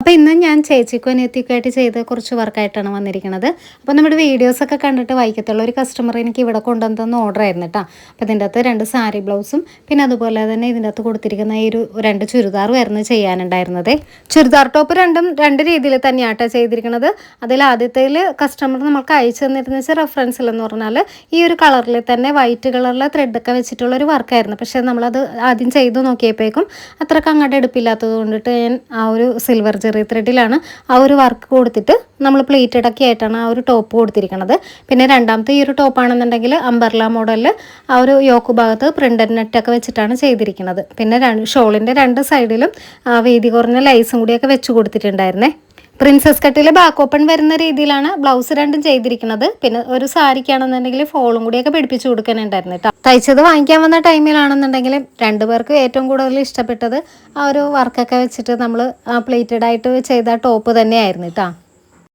അപ്പോൾ ഇന്ന് ഞാൻ ചേച്ചിക്കും അനിയത്തിക്കുമായിട്ട് ചെയ്ത കുറച്ച് വർക്കായിട്ടാണ് വന്നിരിക്കുന്നത് അപ്പോൾ നമ്മുടെ വീഡിയോസൊക്കെ കണ്ടിട്ട് വൈക്കത്തുള്ള ഒരു കസ്റ്റമർ എനിക്ക് ഇവിടെ കൊണ്ടുവന്ന ഓർഡർ ആയിരുന്നു കേട്ടോ അപ്പോൾ ഇതിന്റെ അകത്ത് രണ്ട് സാരി ബ്ലൗസും പിന്നെ അതുപോലെ തന്നെ ഇതിന്റെ അകത്ത് കൊടുത്തിരിക്കുന്ന ഈ ഒരു രണ്ട് ചുരിദാറും ആയിരുന്നു ചെയ്യാനുണ്ടായിരുന്നത്. ചുരിദാർ ടോപ്പ് രണ്ടും രണ്ട് രീതിയിൽ തന്നെയാട്ടോ ചെയ്തിരിക്കുന്നത് അതിൽ ആദ്യത്തേൽ കസ്റ്റമർ നമുക്ക് അയച്ചു തന്നിരുന്ന വെച്ചാൽ റെഫറൻസിൽ എന്ന് പറഞ്ഞാൽ ഈ ഒരു കളറിൽ തന്നെ വൈറ്റ് കളറിലെ ത്രെഡൊക്കെ വെച്ചിട്ടുള്ള ഒരു വർക്കായിരുന്നു പക്ഷേ നമ്മളത് ആദ്യം ചെയ്തു നോക്കിയപ്പോഴേക്കും അത്രയ്ക്ക് അങ്ങോട്ട് എടുപ്പില്ലാത്തത് കൊണ്ടിട്ട് ഞാൻ ആ ഒരു സിൽവർ ചെറിയ ത്രെഡിലാണ് ആ ഒരു വർക്ക് കൊടുത്തിട്ട് നമ്മൾ പ്ലേറ്റ് ഒക്കെ ആയിട്ടാണ് ആ ഒരു ടോപ്പ് കൊടുത്തിരിക്കുന്നത് പിന്നെ രണ്ടാമത്തെ ഈ ഒരു ടോപ്പാണെന്നുണ്ടെങ്കിൽ അമ്പർല മോഡലിൽ ആ ഒരു യോക്ക് ഭാഗത്ത് പ്രിന്റഡ് നെറ്റൊക്കെ വെച്ചിട്ടാണ് ചെയ്തിരിക്കുന്നത് പിന്നെ രണ്ട് ഷോളിന്റെ രണ്ട് സൈഡിലും വീതി കുറഞ്ഞ ലൈസും കൂടിയൊക്കെ വെച്ച് കൊടുത്തിട്ടുണ്ടായിരുന്നേ. പ്രിൻസസ് കട്ടിൽ ബാക്ക് ഓപ്പൺ വരുന്ന രീതിയിലാണ് ബ്ലൗസ് രണ്ടും ചെയ്തിരിക്കുന്നത് പിന്നെ ഒരു സാരിക്കാണെന്നുണ്ടെങ്കിൽ ഫോളും കൂടിയൊക്കെ പിടിപ്പിച്ച് കൊടുക്കാനുണ്ടായിരുന്നു കേട്ടോ തയ്ച്ചത് വാങ്ങിക്കാൻ വന്ന ടൈമിലാണെന്നുണ്ടെങ്കിൽ രണ്ടുപേർക്കും ഏറ്റവും കൂടുതൽ ഇഷ്ടപ്പെട്ടത് ആ ഒരു വർക്കൊക്കെ വെച്ചിട്ട് നമ്മൾ പ്ലേറ്റഡ് ആയിട്ട് ചെയ്ത ടോപ്പ് തന്നെയായിരുന്നു കേട്ടോ